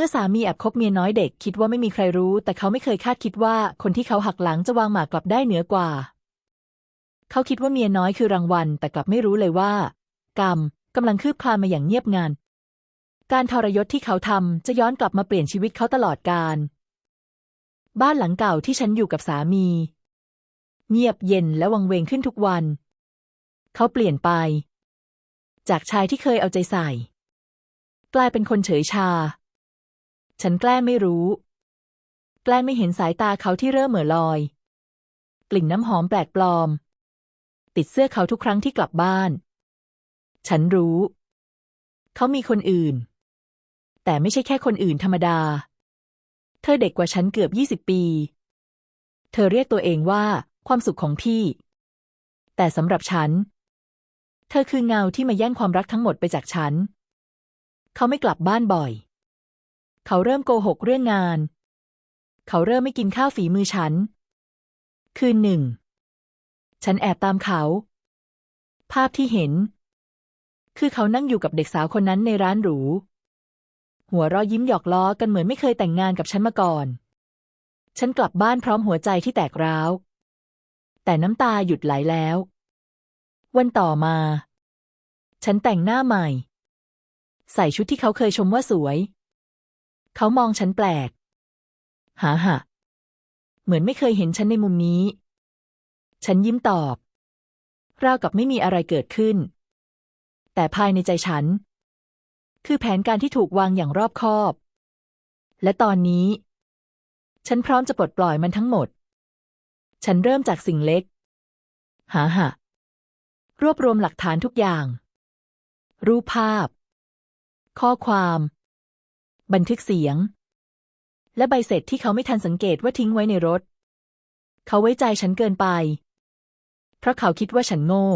มื่อสามีแอบคบเมียน้อยเด็กคิดว่าไม่มีใครรู้ แต่เขาไม่เคยคาดคิดว่าคนที่เขาหักหลังจะวางหมากกลับได้เหนือกว่า เขาคิดว่าเมียน้อยคือรางวัล แต่กลับไม่รู้เลยว่า กรรมกำลังคืบคลานมาอย่างเงียบงันการทรยศที่เขาทำจะย้อนกลับมาเปลี่ยนชีวิตเขาตลอดกาลบ้านหลังเก่าที่ฉันอยู่กับสามี เงียบเย็นและวังเวงขึ้นทุกวัน เขาเปลี่ยนไป จากชายที่เคยเอาใจใส่ กลายเป็นคนเฉยชา ฉันแกล้งไม่รู้ แกล้งไม่เห็นสายตาเขาที่เริ่มเหม่อลอย กลิ่นน้ำหอมแปลกปลอม ติดเสื้อเขาทุกครั้งที่กลับบ้าน ฉันรู้ เขามีคนอื่น แต่ไม่ใช่แค่คนอื่นธรรมดา เธอเด็กกว่าฉันเกือบยี่สิบปี เธอเรียกตัวเองว่าความสุขของพี่ แต่สำหรับฉัน เธอคือเงาที่มาแย่งความรักทั้งหมดไปจากฉัน เขาไม่กลับบ้านบ่อย เขาเริ่มโกหกเรื่องงาน เขาเริ่มไม่กินข้าวฝีมือฉัน คืนหนึ่ง ฉันแอบตามเขา ภาพที่เห็น คือเขานั่งอยู่กับเด็กสาวคนนั้นในร้านหรู หัวเราะยิ้มหยอกล้อกันเหมือนไม่เคยแต่งงานกับฉันมาก่อน ฉันกลับบ้านพร้อมหัวใจที่แตกร้าว แต่น้ำตาหยุดไหลแล้ว วันต่อมา ฉันแต่งหน้าใหม่ ใส่ชุดที่เขาเคยชมว่าสวย เขามองฉันแปลก หาหะ เหมือนไม่เคยเห็นฉันในมุมนี้ ฉันยิ้มตอบ ราวกับไม่มีอะไรเกิดขึ้น แต่ภายในใจฉัน คือแผนการที่ถูกวางอย่างรอบคอบ และตอนนี้ ฉันพร้อมจะปลดปล่อยมันทั้งหมด ฉันเริ่มจากสิ่งเล็ก หาหะ รวบรวมหลักฐานทุกอย่าง รูปภาพ ข้อความ บันทึกเสียง และใบเสร็จที่เขาไม่ทันสังเกตว่าทิ้งไว้ในรถ เขาไว้ใจฉันเกินไป เพราะเขาคิดว่าฉันโง่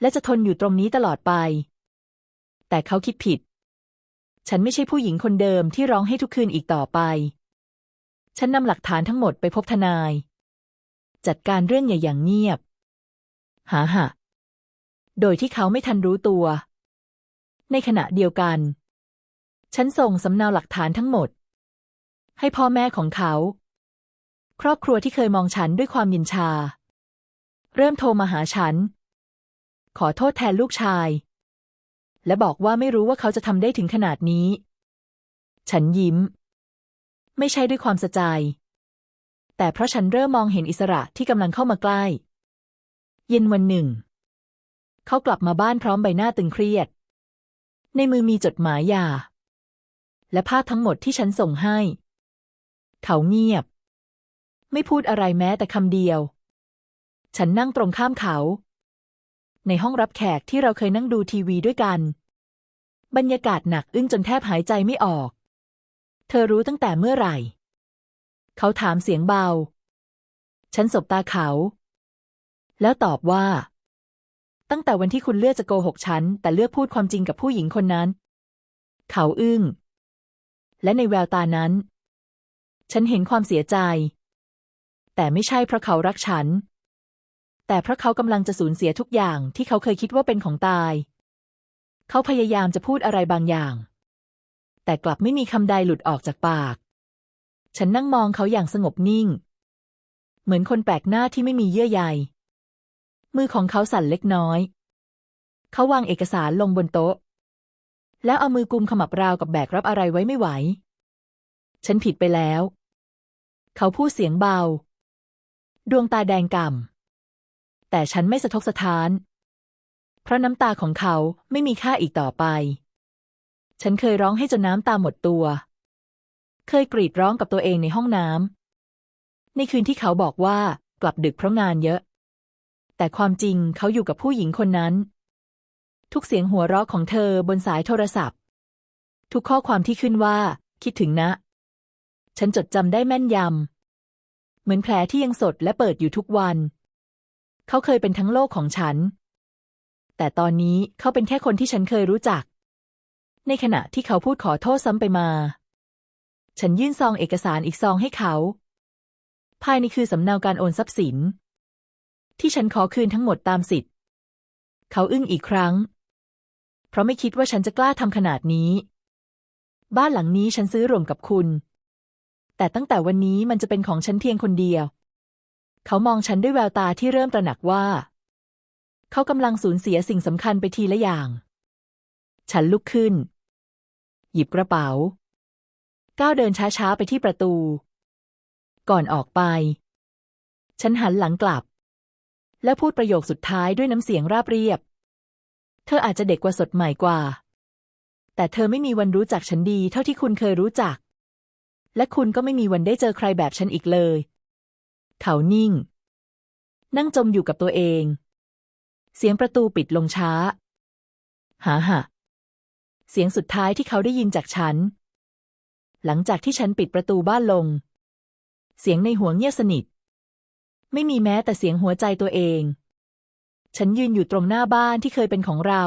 และจะทนอยู่ตรงนี้ตลอดไป แต่เขาคิดผิด ฉันไม่ใช่ผู้หญิงคนเดิมที่ร้องให้ทุกคืนอีกต่อไป ฉันนำหลักฐานทั้งหมดไปพบทนาย จัดการเรื่องใหญ่อย่างเงียบ หาหะโดยที่เขาไม่ทันรู้ตัว ในขณะเดียวกัน ฉันส่งสำเนาหลักฐานทั้งหมด ให้พ่อแม่ของเขา ครอบครัวที่เคยมองฉันด้วยความยินชา เริ่มโทรมาหาฉัน ขอโทษแทนลูกชาย และบอกว่าไม่รู้ว่าเขาจะทำได้ถึงขนาดนี้ ฉันยิ้ม ไม่ใช่ด้วยความสะใจ แต่เพราะฉันเริ่มมองเห็นอิสระที่กำลังเข้ามาใกล้ เย็นวันหนึ่ง เขากลับมาบ้านพร้อมใบหน้าตึงเครียด ในมือมีจดหมายยา และภาพทั้งหมดที่ฉันส่งให้ เขาเงียบ ไม่พูดอะไรแม้แต่คำเดียว ฉันนั่งตรงข้ามเขา ในห้องรับแขกที่เราเคยนั่งดูทีวีด้วยกัน บรรยากาศหนักอึ้งจนแทบหายใจไม่ออก เธอรู้ตั้งแต่เมื่อไหร่ เขาถามเสียงเบา ฉันสบตาเขา แล้วตอบว่าตั้งแต่วันที่คุณเลือกจะโกหกฉัน แต่เลือกพูดความจริงกับผู้หญิงคนนั้น เขาอึ้ง และในแววตานั้น ฉันเห็นความเสียใจ แต่ไม่ใช่เพราะเขารักฉัน แต่เพราะเขากำลังจะสูญเสียทุกอย่างที่เขาเคยคิดว่าเป็นของตาย เขาพยายามจะพูดอะไรบางอย่าง แต่กลับไม่มีคำใดหลุดออกจากปาก ฉันนั่งมองเขาอย่างสงบนิ่ง เหมือนคนแปลกหน้าที่ไม่มีเยื่อใย มือของเขาสั่นเล็กน้อย เขาวางเอกสารลงบนโต๊ะ แล้วเอามือกุมขมับราวกับแบกรับอะไรไว้ไม่ไหว ฉันผิดไปแล้ว เขาพูดเสียงเบา ดวงตาแดงก่ำแต่ฉันไม่สะทกสะท้าน เพราะน้ำตาของเขาไม่มีค่าอีกต่อไป ฉันเคยร้องให้จนน้ำตาหมดตัว เคยกรีดร้องกับตัวเองในห้องน้ำในคืนที่เขาบอกว่ากลับดึกเพราะงานเยอะ แต่ความจริงเขาอยู่กับผู้หญิงคนนั้น ทุกเสียงหัวเราะของเธอบนสายโทรศัพท์ ทุกข้อความที่ขึ้นว่า คิดถึงนะ ฉันจดจำได้แม่นยำ เหมือนแผลที่ยังสดและเปิดอยู่ทุกวัน เขาเคยเป็นทั้งโลกของฉัน แต่ตอนนี้เขาเป็นแค่คนที่ฉันเคยรู้จัก ในขณะที่เขาพูดขอโทษซ้ำไปมา ฉันยื่นซองเอกสารอีกซองให้เขา ภายในคือสำเนาการโอนทรัพย์สิน ที่ฉันขอคืนทั้งหมดตามสิทธิ์เขาอึ้งอีกครั้ง เพราะไม่คิดว่าฉันจะกล้าทำขนาดนี้ บ้านหลังนี้ฉันซื้อรวมกับคุณ แต่ตั้งแต่วันนี้มันจะเป็นของฉันเพียงคนเดียว เขามองฉันด้วยแววตาที่เริ่มตระหนักว่า เขากำลังสูญเสียสิ่งสำคัญไปทีละอย่าง ฉันลุกขึ้น หยิบกระเป๋า ก้าวเดินช้าๆไปที่ประตู ก่อนออกไป ฉันหันหลังกลับ และพูดประโยคสุดท้ายด้วยน้ำเสียงราบเรียบ เธออาจจะเด็กกว่าสดใหม่กว่า แต่เธอไม่มีวันรู้จักฉันดีเท่าที่คุณเคยรู้จัก และคุณก็ไม่มีวันได้เจอใครแบบฉันอีกเลย เขานิ่ง นั่งจมอยู่กับตัวเอง เสียงประตูปิดลงช้า หาหะเสียงสุดท้ายที่เขาได้ยินจากฉัน หลังจากที่ฉันปิดประตูบ้านลง เสียงในหัวเงียบสนิท ไม่มีแม้แต่เสียงหัวใจตัวเอง ฉันยืนอยู่ตรงหน้าบ้านที่เคยเป็นของเรา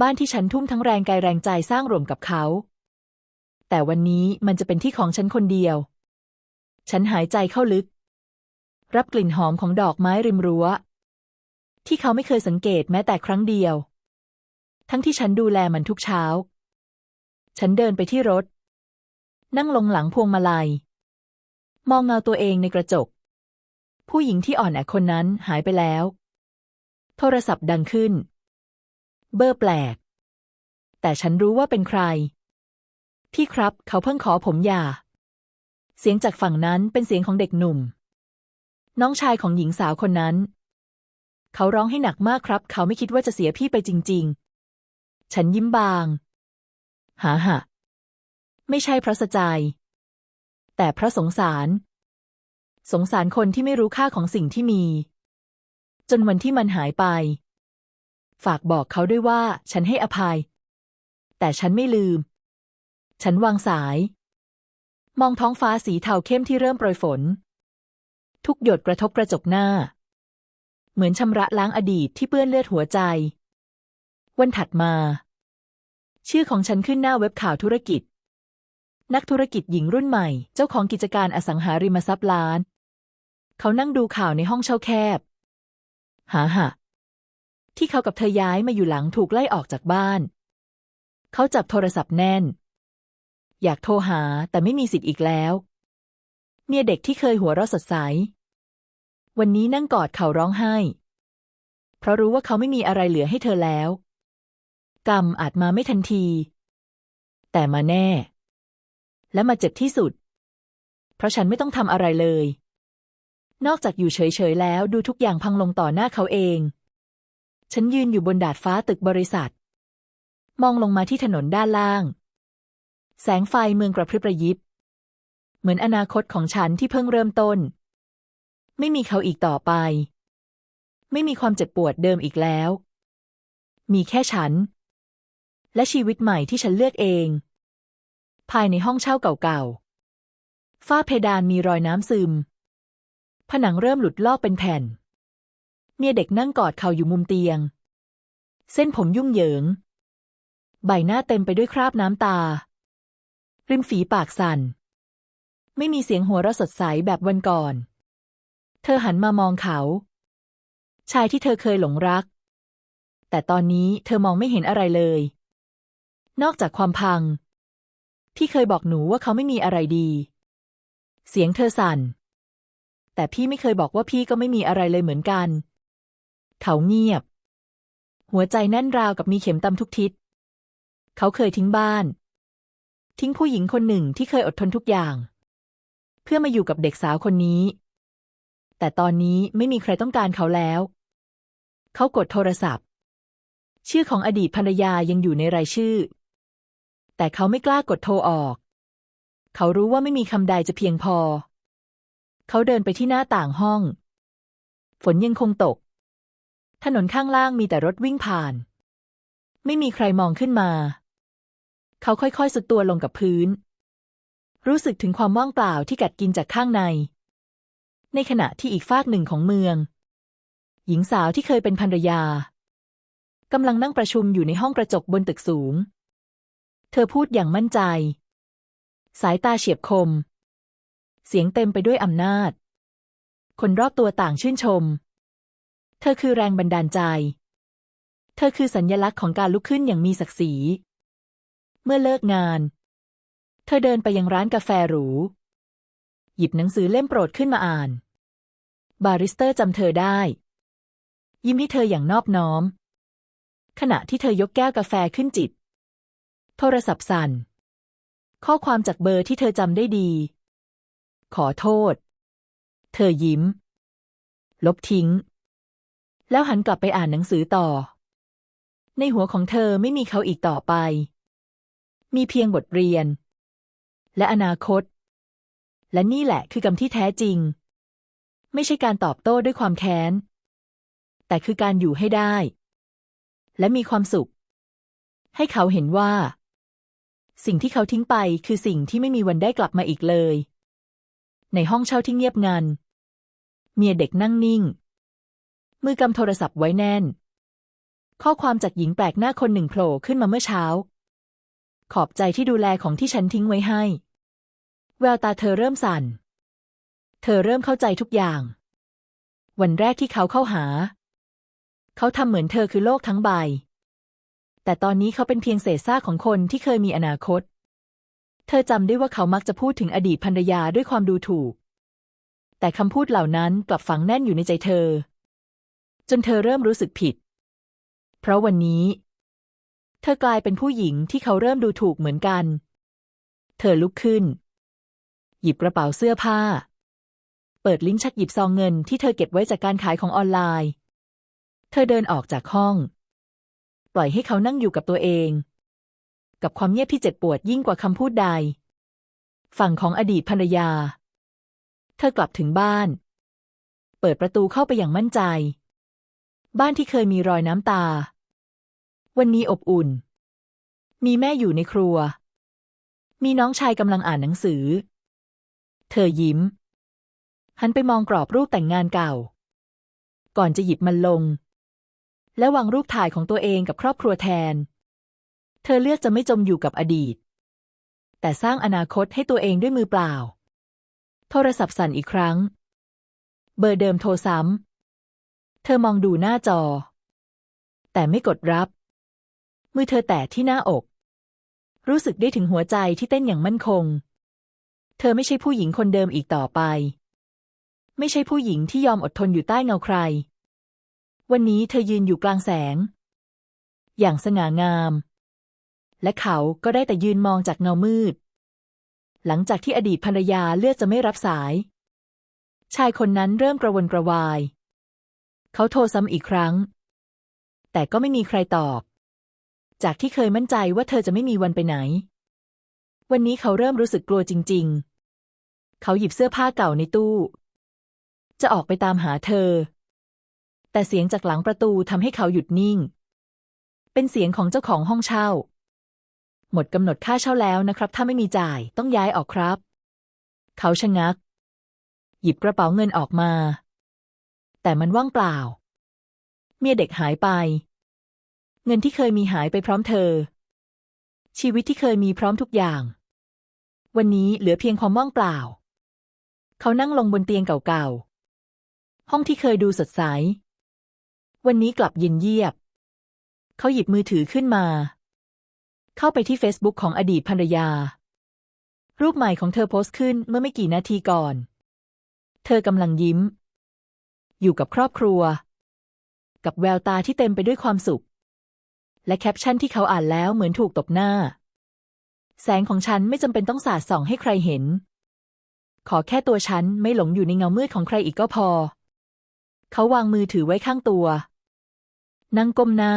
บ้านที่ฉันทุ่มทั้งแรงกายแรงใจสร้างรวมกับเขา แต่วันนี้มันจะเป็นที่ของฉันคนเดียว ฉันหายใจเข้าลึก รับกลิ่นหอมของดอกไม้ริมรั้ว ที่เขาไม่เคยสังเกตแม้แต่ครั้งเดียว ทั้งที่ฉันดูแลมันทุกเช้า ฉันเดินไปที่รถ นั่งลงหลังพวงมาลัย มองเงาตัวเองในกระจก ผู้หญิงที่อ่อนแอคนนั้นหายไปแล้ว โทรศัพท์ดังขึ้น เบอร์แปลก แต่ฉันรู้ว่าเป็นใคร พี่ครับ เขาเพิ่งขอผมหย่า เสียงจากฝั่งนั้นเป็นเสียงของเด็กหนุ่ม น้องชายของหญิงสาวคนนั้น เขาร้องให้หนักมากครับ เขาไม่คิดว่าจะเสียพี่ไปจริง ๆ ฉันยิ้มบาง หาหะไม่ใช่เพราะสะใจ แต่เพราะสงสาร สงสารคนที่ไม่รู้ค่าของสิ่งที่มี จนวันที่มันหายไป ฝากบอกเขาด้วยว่าฉันให้อภัย แต่ฉันไม่ลืม ฉันวางสาย มองท้องฟ้าสีเทาเข้มที่เริ่มโปรยฝน ทุกหยดกระทบกระจกหน้า เหมือนชำระล้างอดีตที่เปื้อนเลือดหัวใจ วันถัดมา ชื่อของฉันขึ้นหน้าเว็บข่าวธุรกิจ นักธุรกิจหญิงรุ่นใหม่ เจ้าของกิจการอสังหาริมทรัพย์ล้าน เขานั่งดูข่าวในห้องเช่าแคบ หาหะที่เขากับเธอย้ายมาอยู่หลังถูกไล่ออกจากบ้าน เขาจับโทรศัพท์แน่น อยากโทรหาแต่ไม่มีสิทธิ์อีกแล้ว เมียเด็กที่เคยหัวเราะสดใส วันนี้นั่งกอดเขาร้องไห้ เพราะรู้ว่าเขาไม่มีอะไรเหลือให้เธอแล้ว กรรมอาจมาไม่ทันที แต่มาแน่ และมาเจ็บที่สุด เพราะฉันไม่ต้องทำอะไรเลย นอกจากอยู่เฉยๆแล้วดูทุกอย่างพังลงต่อหน้าเขาเอง ฉันยืนอยู่บนดาดฟ้าตึกบริษัท มองลงมาที่ถนนด้านล่าง แสงไฟเมืองกระพริบระยิบ เหมือนอนาคตของฉันที่เพิ่งเริ่มต้น ไม่มีเขาอีกต่อไป ไม่มีความเจ็บปวดเดิมอีกแล้ว มีแค่ฉัน และชีวิตใหม่ที่ฉันเลือกเอง ภายในห้องเช่าเก่าๆฝ้าเพดานมีรอยน้ำซึม ผนังเริ่มหลุดลอกเป็นแผ่น เมียเด็กนั่งกอดเขาอยู่มุมเตียง เส้นผมยุ่งเหยิง ใบหน้าเต็มไปด้วยคราบน้ำตา ริมฝีปากสั่น ไม่มีเสียงหัวเราะสดใสแบบวันก่อน เธอหันมามองเขา ชายที่เธอเคยหลงรัก แต่ตอนนี้เธอมองไม่เห็นอะไรเลย นอกจากความพังพี่เคยบอกหนูว่าเขาไม่มีอะไรดี เสียงเธอสั่น แต่พี่ไม่เคยบอกว่าพี่ก็ไม่มีอะไรเลยเหมือนกัน เขาเงียบ หัวใจแน่นราวกับมีเข็มตำทุกทิศ เขาเคยทิ้งบ้าน ทิ้งผู้หญิงคนหนึ่งที่เคยอดทนทุกอย่าง เพื่อมาอยู่กับเด็กสาวคนนี้ แต่ตอนนี้ไม่มีใครต้องการเขาแล้ว เขากดโทรศัพท์ ชื่อของอดีตภรรยายังอยู่ในรายชื่อ แต่เขาไม่กล้ากดโทรออก เขารู้ว่าไม่มีคำใดจะเพียงพอ เขาเดินไปที่หน้าต่างห้อง ฝนยังคงตก ถนนข้างล่างมีแต่รถวิ่งผ่าน ไม่มีใครมองขึ้นมา เขาค่อยๆสุดตัวลงกับพื้น รู้สึกถึงความว่างเปล่าที่กัดกินจากข้างใน ในขณะที่อีกฟากหนึ่งของเมือง หญิงสาวที่เคยเป็นภรรยากำลังนั่งประชุมอยู่ในห้องกระจกบนตึกสูง เธอพูดอย่างมั่นใจ สายตาเฉียบคม เสียงเต็มไปด้วยอำนาจ คนรอบตัวต่างชื่นชม เธอคือแรงบันดาลใจ เธอคือสัญญลักษณ์ของการลุกขึ้นอย่างมีศักดิ์ศรี เมื่อเลิกงาน เธอเดินไปยังร้านกาแฟหรู หยิบหนังสือเล่มโปรดขึ้นมาอ่าน บาริสเตอร์จำเธอได้ ยิ้มให้เธออย่างนอบน้อม ขณะที่เธอยกแก้วกาแฟขึ้นจิบโทรศัพท์สั่นข้อความจากเบอร์ที่เธอจำได้ดี ขอโทษ เธอยิ้ม ลบทิ้ง แล้วหันกลับไปอ่านหนังสือต่อ ในหัวของเธอไม่มีเขาอีกต่อไป มีเพียงบทเรียน และอนาคต และนี่แหละคือกรรมที่แท้จริง ไม่ใช่การตอบโต้ด้วยความแค้น แต่คือการอยู่ให้ได้ และมีความสุข ให้เขาเห็นว่าสิ่งที่เขาทิ้งไปคือสิ่งที่ไม่มีวันได้กลับมาอีกเลย ในห้องเช่าที่เงียบงัน เมียเด็กนั่งนิ่ง มือกำโทรศัพท์ไว้แน่น ข้อความจากหญิงแปลกหน้าคนหนึ่งโผล่ขึ้นมาเมื่อเช้า ขอบใจที่ดูแลของที่ฉันทิ้งไว้ให้ แววตาเธอเริ่มสั่น เธอเริ่มเข้าใจทุกอย่าง วันแรกที่เขาเข้าหา เขาทำเหมือนเธอคือโลกทั้งใบ แต่ตอนนี้เขาเป็นเพียงเศษซากของคนที่เคยมีอนาคต เธอจำได้ว่าเขามักจะพูดถึงอดีตภรรยาด้วยความดูถูก แต่คำพูดเหล่านั้นกลับฝังแน่นอยู่ในใจเธอ จนเธอเริ่มรู้สึกผิด เพราะวันนี้ เธอกลายเป็นผู้หญิงที่เขาเริ่มดูถูกเหมือนกัน เธอลุกขึ้น หยิบกระเป๋าเสื้อผ้า เปิดลิ้นชักหยิบซองเงินที่เธอเก็บไว้จากการขายของออนไลน์ เธอเดินออกจากห้อง ปล่อยให้เขานั่งอยู่กับตัวเอง กับความเงียบที่เจ็บปวดยิ่งกว่าคำพูดใด ฝั่งของอดีตภรรยา เธอกลับถึงบ้าน เปิดประตูเข้าไปอย่างมั่นใจ บ้านที่เคยมีรอยน้ำตา วันนี้อบอุ่น มีแม่อยู่ในครัว มีน้องชายกำลังอ่านหนังสือ เธอยิ้ม หันไปมองกรอบรูปแต่งงานเก่า ก่อนจะหยิบมันลง และวางรูปถ่ายของตัวเองกับครอบครัวแทน เธอเลือกจะไม่จมอยู่กับอดีต แต่สร้างอนาคตให้ตัวเองด้วยมือเปล่า โทรศัพท์สั่นอีกครั้ง เบอร์เดิมโทรซ้ำ เธอมองดูหน้าจอ แต่ไม่กดรับ มือเธอแตะที่หน้าอก รู้สึกได้ถึงหัวใจที่เต้นอย่างมั่นคง เธอไม่ใช่ผู้หญิงคนเดิมอีกต่อไป ไม่ใช่ผู้หญิงที่ยอมอดทนอยู่ใต้เงาใคร วันนี้เธอยืนอยู่กลางแสง อย่างสง่างาม และเขาก็ได้แต่ยืนมองจากเงามืด หลังจากที่อดีตภรรยาเลือกจะไม่รับสาย ชายคนนั้นเริ่มกระวนกระวาย เขาโทรซ้ำอีกครั้ง แต่ก็ไม่มีใครตอบ จากที่เคยมั่นใจว่าเธอจะไม่มีวันไปไหน วันนี้เขาเริ่มรู้สึกกลัวจริง ๆ เขาหยิบเสื้อผ้าเก่าในตู้ จะออกไปตามหาเธอ แต่เสียงจากหลังประตูทำให้เขาหยุดนิ่ง เป็นเสียงของเจ้าของห้องเช่า หมดกำหนดค่าเช่าแล้วนะครับ ถ้าไม่มีจ่ายต้องย้ายออกครับ เขาชะงัก หยิบกระเป๋าเงินออกมา แต่มันว่างเปล่า เมียเด็กหายไป เงินที่เคยมีหายไปพร้อมเธอ ชีวิตที่เคยมีพร้อมทุกอย่าง วันนี้เหลือเพียงความว่างเปล่า เขานั่งลงบนเตียงเก่าๆ ห้องที่เคยดูสดใส วันนี้กลับเย็นเยียบ เขาหยิบมือถือขึ้นมา เข้าไปที่เฟซบุ๊กของอดีตภรรยา รูปใหม่ของเธอโพสต์ขึ้นเมื่อไม่กี่นาทีก่อน เธอกำลังยิ้ม อยู่กับครอบครัว กับแววตาที่เต็มไปด้วยความสุข และแคปชั่นที่เขาอ่านแล้วเหมือนถูกตบหน้า แสงของฉันไม่จำเป็นต้องสาดส่องให้ใครเห็น ขอแค่ตัวฉันไม่หลงอยู่ในเงามืดของใครอีกก็พอ เขาวางมือถือไว้ข้างตัว นั่งก้มหน้า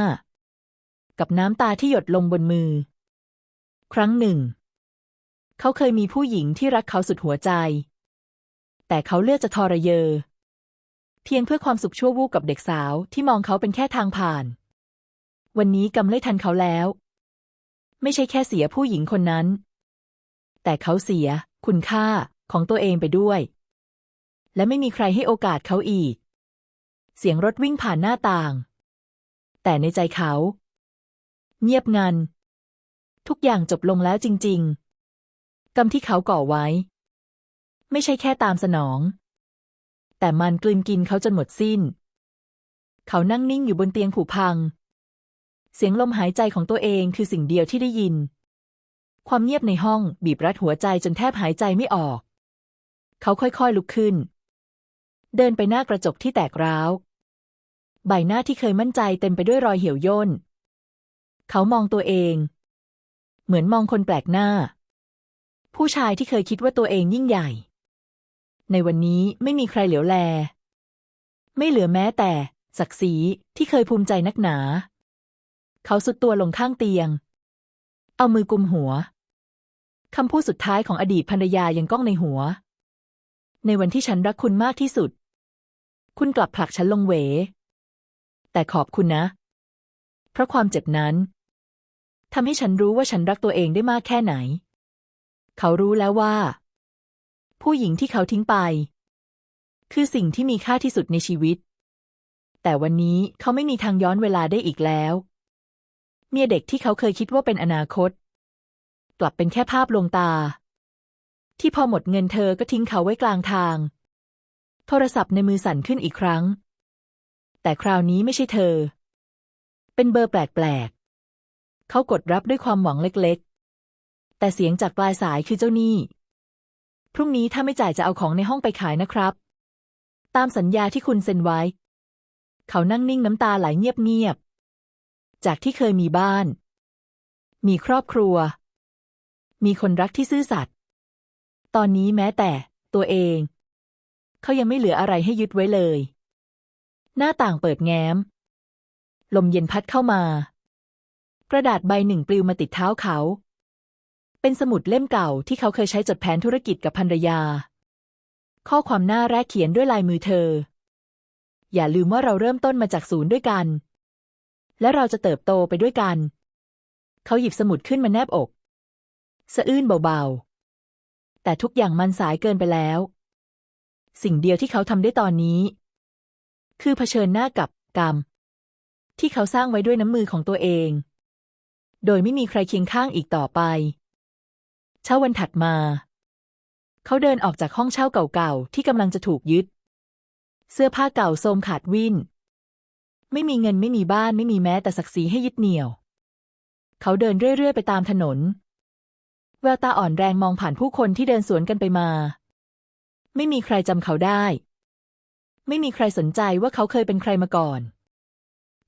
กับน้ำตาที่หยดลงบนมือ ครั้งหนึ่ง เขาเคยมีผู้หญิงที่รักเขาสุดหัวใจ แต่เขาเลือกจะทรเยอ เพียงเพื่อความสุขชั่ววูบกับเด็กสาวที่มองเขาเป็นแค่ทางผ่าน วันนี้กำเลยทันเขาแล้ว ไม่ใช่แค่เสียผู้หญิงคนนั้น แต่เขาเสียคุณค่าของตัวเองไปด้วย และไม่มีใครให้โอกาสเขาอีก เสียงรถวิ่งผ่านหน้าต่าง แต่ในใจเขา เงียบงัน ทุกอย่างจบลงแล้วจริง ๆ กรรมที่เขาก่อไว้ ไม่ใช่แค่ตามสนอง แต่มันกลืนกินเขาจนหมดสิ้น เขานั่งนิ่งอยู่บนเตียงผุพัง เสียงลมหายใจของตัวเองคือสิ่งเดียวที่ได้ยิน ความเงียบในห้องบีบรัดหัวใจจนแทบหายใจไม่ออก เขาค่อยๆลุกขึ้น เดินไปหน้ากระจกที่แตกร้าว ใบหน้าที่เคยมั่นใจเต็มไปด้วยรอยเหี่ยวย่น เขามองตัวเอง เหมือนมองคนแปลกหน้า ผู้ชายที่เคยคิดว่าตัวเองยิ่งใหญ่ ในวันนี้ไม่มีใครเหลียวแล ไม่เหลือแม้แต่ ศักดิ์ศรีที่เคยภูมิใจนักหนา เขาสุดตัวลงข้างเตียง เอามือกุมหัวคำพูดสุดท้ายของอดีตภรรยายังก้องในหัว ในวันที่ฉันรักคุณมากที่สุด คุณกลับผลักฉันลงเหว แต่ขอบคุณนะ เพราะความเจ็บนั้น ทำให้ฉันรู้ว่าฉันรักตัวเองได้มากแค่ไหน เขารู้แล้วว่า ผู้หญิงที่เขาทิ้งไป คือสิ่งที่มีค่าที่สุดในชีวิต แต่วันนี้เขาไม่มีทางย้อนเวลาได้อีกแล้ว เมียเด็กที่เขาเคยคิดว่าเป็นอนาคต กลับเป็นแค่ภาพลวงตา ที่พอหมดเงินเธอก็ทิ้งเขาไว้กลางทาง โทรศัพท์ในมือสั่นขึ้นอีกครั้ง แต่คราวนี้ไม่ใช่เธอ เป็นเบอร์แปลก เขากดรับด้วยความหวังเล็กๆ แต่เสียงจากปลายสายคือเจ้าหนี้ พรุ่งนี้ถ้าไม่จ่ายจะเอาของในห้องไปขายนะครับ ตามสัญญาที่คุณเซ็นไว้ เขานั่งนิ่งน้ำตาไหลเงียบๆ จากที่เคยมีบ้าน มีครอบครัว มีคนรักที่ซื่อสัตย์ ตอนนี้แม้แต่ตัวเอง เขายังไม่เหลืออะไรให้ยึดไว้เลย หน้าต่างเปิดแง้ม ลมเย็นพัดเข้ามา กระดาษใบหนึ่งปลิวมาติดเท้าเขา เป็นสมุดเล่มเก่าที่เขาเคยใช้จดแผนธุรกิจกับภรรยา ข้อความหน้าแรกเขียนด้วยลายมือเธอ อย่าลืมว่าเราเริ่มต้นมาจากศูนย์ด้วยกัน และเราจะเติบโตไปด้วยกัน เขาหยิบสมุดขึ้นมาแนบอก สะอื้นเบาๆ แต่ทุกอย่างมันสายเกินไปแล้ว สิ่งเดียวที่เขาทำได้ตอนนี้ คือเผชิญหน้ากับกรรมที่เขาสร้างไว้ด้วยน้ำมือของตัวเอง โดยไม่มีใครเคียงข้างอีกต่อไป เช้าวันถัดมา เขาเดินออกจากห้องเช่าเก่าๆ ที่กำลังจะถูกยึด เสื้อผ้าเก่าโทรมขาดวินไม่มีเงินไม่มีบ้านไม่มีแม้แต่ศักดิ์ศรีให้ยึดเหนี่ยว เขาเดินเรื่อยๆ ไปตามถนน แววตาอ่อนแรงมองผ่านผู้คนที่เดินสวนกันไปมา ไม่มีใครจำเขาได้ ไม่มีใครสนใจว่าเขาเคยเป็นใครมาก่อน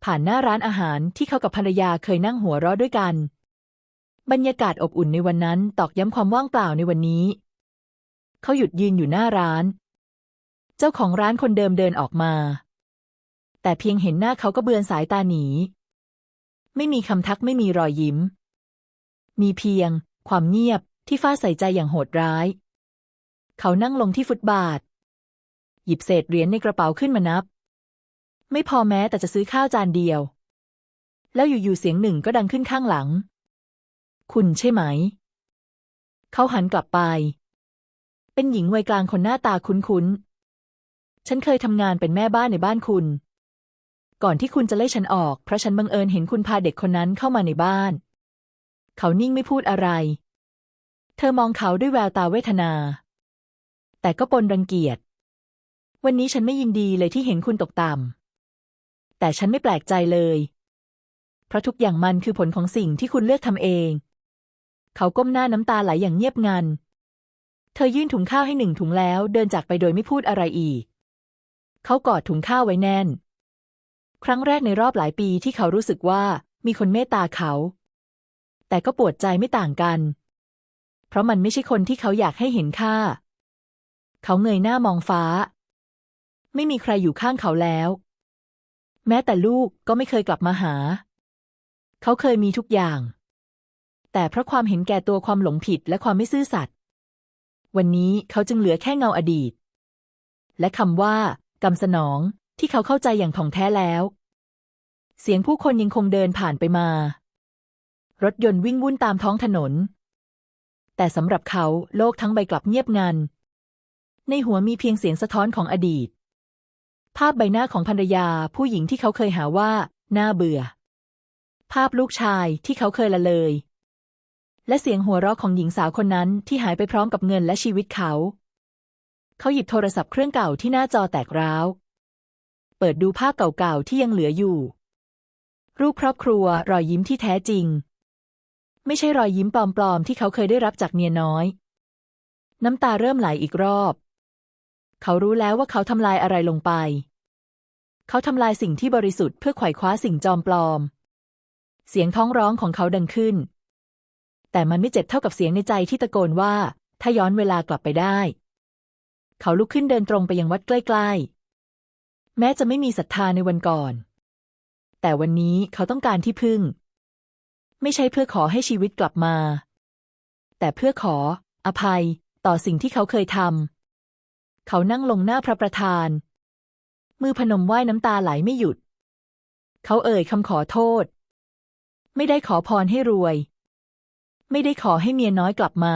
ผ่านหน้าร้านอาหารที่เขากับภรรยาเคยนั่งหัวเราะด้วยกัน บรรยากาศอบอุ่นในวันนั้นตอกย้ำความว่างเปล่าในวันนี้ เขาหยุดยืนอยู่หน้าร้าน เจ้าของร้านคนเดิมเดินออกมา แต่เพียงเห็นหน้าเขาก็เบือนสายตาหนี ไม่มีคำทักไม่มีรอยยิ้ม มีเพียง ความเงียบที่ฟ้าใส่ใจอย่างโหดร้าย เขานั่งลงที่ฟุตบาท หยิบเศษเหรียญในกระเป๋าขึ้นมานับ ไม่พอแม้แต่จะซื้อข้าวจานเดียว แล้วอยู่ๆเสียงหนึ่งก็ดังขึ้นข้างหลัง คุณใช่ไหม เขาหันกลับไป เป็นหญิงวัยกลางคนหน้าตาคุ้นๆ ฉันเคยทำงานเป็นแม่บ้านในบ้านคุณ ก่อนที่คุณจะไล่ฉันออก เพราะฉันบังเอิญเห็นคุณพาเด็กคนนั้นเข้ามาในบ้าน เขานิ่งไม่พูดอะไร เธอมองเขาด้วยแววตาเวทนา แต่ก็ปนรังเกียจ วันนี้ฉันไม่ยินดีเลยที่เห็นคุณตกต่ำ แต่ฉันไม่แปลกใจเลย เพราะทุกอย่างมันคือผลของสิ่งที่คุณเลือกทำเอง เขาก้มหน้าน้ำตาไหลอย่างเงียบงัน เธอยื่นถุงข้าวให้หนึ่งถุงแล้วเดินจากไปโดยไม่พูดอะไรอีก เขากอดถุงข้าวไว้แน่น ครั้งแรกในรอบหลายปีที่เขารู้สึกว่ามีคนเมตตาเขา แต่ก็ปวดใจไม่ต่างกัน เพราะมันไม่ใช่คนที่เขาอยากให้เห็นค่า เขาเงยหน้ามองฟ้า ไม่มีใครอยู่ข้างเขาแล้ว แม้แต่ลูกก็ไม่เคยกลับมาหา เขาเคยมีทุกอย่าง แต่เพราะความเห็นแก่ตัวความหลงผิดและความไม่ซื่อสัตย์วันนี้เขาจึงเหลือแค่เงาอดีต และคำว่ากำสนองที่เขาเข้าใจอย่างถ่องแท้แล้ว เสียงผู้คนยังคงเดินผ่านไปมา รถยนต์วิ่งวุ่นตามท้องถนน แต่สำหรับเขาโลกทั้งใบกลับเงียบงัน ในหัวมีเพียงเสียงสะท้อนของอดีต ภาพใบหน้าของภรรยาผู้หญิงที่เขาเคยหาว่าน่าเบื่อ ภาพลูกชายที่เขาเคยละเลย และเสียงหัวเราะของหญิงสาวคนนั้นที่หายไปพร้อมกับเงินและชีวิตเขา เขาหยิบโทรศัพท์เครื่องเก่าที่หน้าจอแตกร้าว เปิดดูภาพเก่าๆที่ยังเหลืออยู่ รูปครอบครัวรอยยิ้มที่แท้จริง ไม่ใช่รอยยิ้มปลอมๆที่เขาเคยได้รับจากเมียน้อย น้ำตาเริ่มไหลอีกรอบเขารู้แล้วว่าเขาทำลายอะไรลงไป เขาทำลายสิ่งที่บริสุทธิ์เพื่อไขว่คว้าสิ่งจอมปลอม เสียงท้องร้องของเขาดังขึ้น แต่มันไม่เจ็บเท่ากับเสียงในใจที่ตะโกนว่า ถ้าย้อนเวลากลับไปได้ เขาลุกขึ้นเดินตรงไปยังวัดใกล้ๆ แม้จะไม่มีศรัทธาในวันก่อน แต่วันนี้เขาต้องการที่พึ่ง ไม่ใช่เพื่อขอให้ชีวิตกลับมา แต่เพื่อขอ อภัย ต่อสิ่งที่เขาเคยทำเขานั่งลงหน้าพระประธาน มือพนมไหว้น้ำตาไหลไม่หยุด เขาเอ่ยคำขอโทษ ไม่ได้ขอพรให้รวย ไม่ได้ขอให้เมียน้อยกลับมา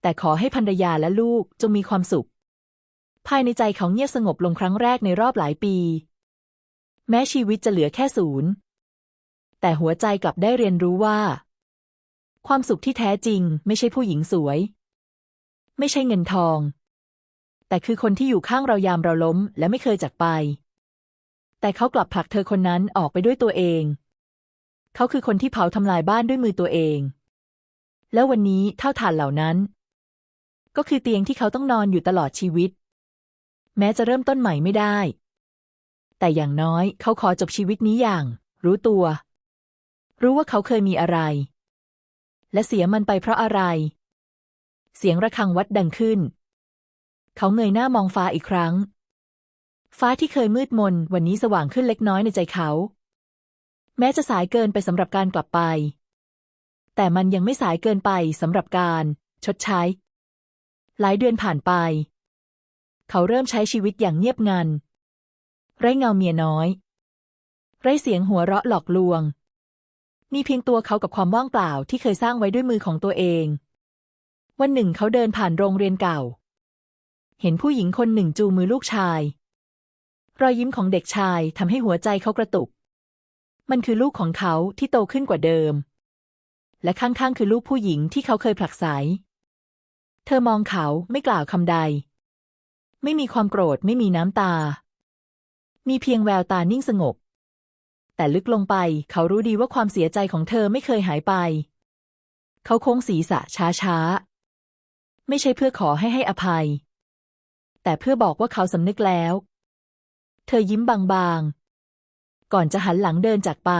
แต่ขอให้ภรรยาและลูกจงมีความสุข ภายในใจเขาเงียบสงบลงครั้งแรกในรอบหลายปี แม้ชีวิตจะเหลือแค่ศูนย์ แต่หัวใจกลับได้เรียนรู้ว่า ความสุขที่แท้จริง ไม่ใช่ผู้หญิงสวย ไม่ใช่เงินทอง แต่คือคนที่อยู่ข้างเรายามเราล้ม และไม่เคยจากไป แต่เขากลับผลักเธอคนนั้นออกไปด้วยตัวเอง เขาคือคนที่เผาทำลายบ้านด้วยมือตัวเอง แล้ววันนี้เท่าฐานเหล่านั้น ก็คือเตียงที่เขาต้องนอนอยู่ตลอดชีวิต แม้จะเริ่มต้นใหม่ไม่ได้ แต่อย่างน้อยเขาขอจบชีวิตนี้อย่าง รู้ตัว รู้ว่าเขาเคยมีอะไร และเสียมันไปเพราะอะไร เสียงระฆังวัดดังขึ้น เขาเงยหน้ามองฟ้าอีกครั้ง ฟ้าที่เคยมืดมนวันนี้สว่างขึ้นเล็กน้อยในใจเขา แม้จะสายเกินไปสำหรับการกลับไป แต่มันยังไม่สายเกินไปสำหรับการ ชดใช้ หลายเดือนผ่านไป เขาเริ่มใช้ชีวิตอย่างเงียบงัน ไร้เงาเมียน้อย ไร้เสียงหัวเราะหลอกลวง มีเพียงตัวเขากับความว่างเปล่าที่เคยสร้างไว้ด้วยมือของตัวเองวันหนึ่งเขาเดินผ่านโรงเรียนเก่า เห็นผู้หญิงคนหนึ่งจูงมือลูกชาย รอยยิ้มของเด็กชายทำให้หัวใจเขากระตุก มันคือลูกของเขาที่โตขึ้นกว่าเดิม และข้างๆคือลูกผู้หญิงที่เขาเคยผลักไสเธอมองเขาไม่กล่าวคำใด ไม่มีความโกรธไม่มีน้ำตา มีเพียงแววตานิ่งสงบ แต่ลึกลงไปเขารู้ดีว่าความเสียใจของเธอไม่เคยหายไป เขาโค้งศีรษะช้าๆ ไม่ใช่เพื่อขอให้ให้อภัย แต่เพื่อบอกว่าเขาสำนึกแล้ว เธอยิ้มบางๆ ก่อนจะหันหลังเดินจากไป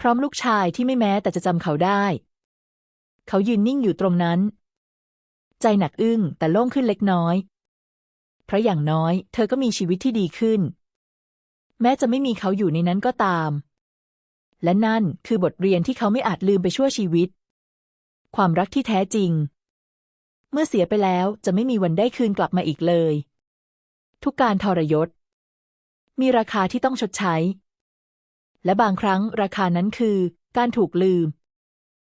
พร้อมลูกชายที่ไม่แม้แต่จะจำเขาได้ เขายืนนิ่งอยู่ตรงนั้น ใจหนักอึ้งแต่โล่งขึ้นเล็กน้อยเพราะอย่างน้อยเธอก็มีชีวิตที่ดีขึ้น แม้จะไม่มีเขาอยู่ในนั้นก็ตาม และนั่นคือบทเรียนที่เขาไม่อาจลืมไปชั่วชีวิต ความรักที่แท้จริง เมื่อเสียไปแล้วจะไม่มีวันได้คืนกลับมาอีกเลย ทุกการทรยศ มีราคาที่ต้องชดใช้ และบางครั้งราคานั้นคือ การถูกลืม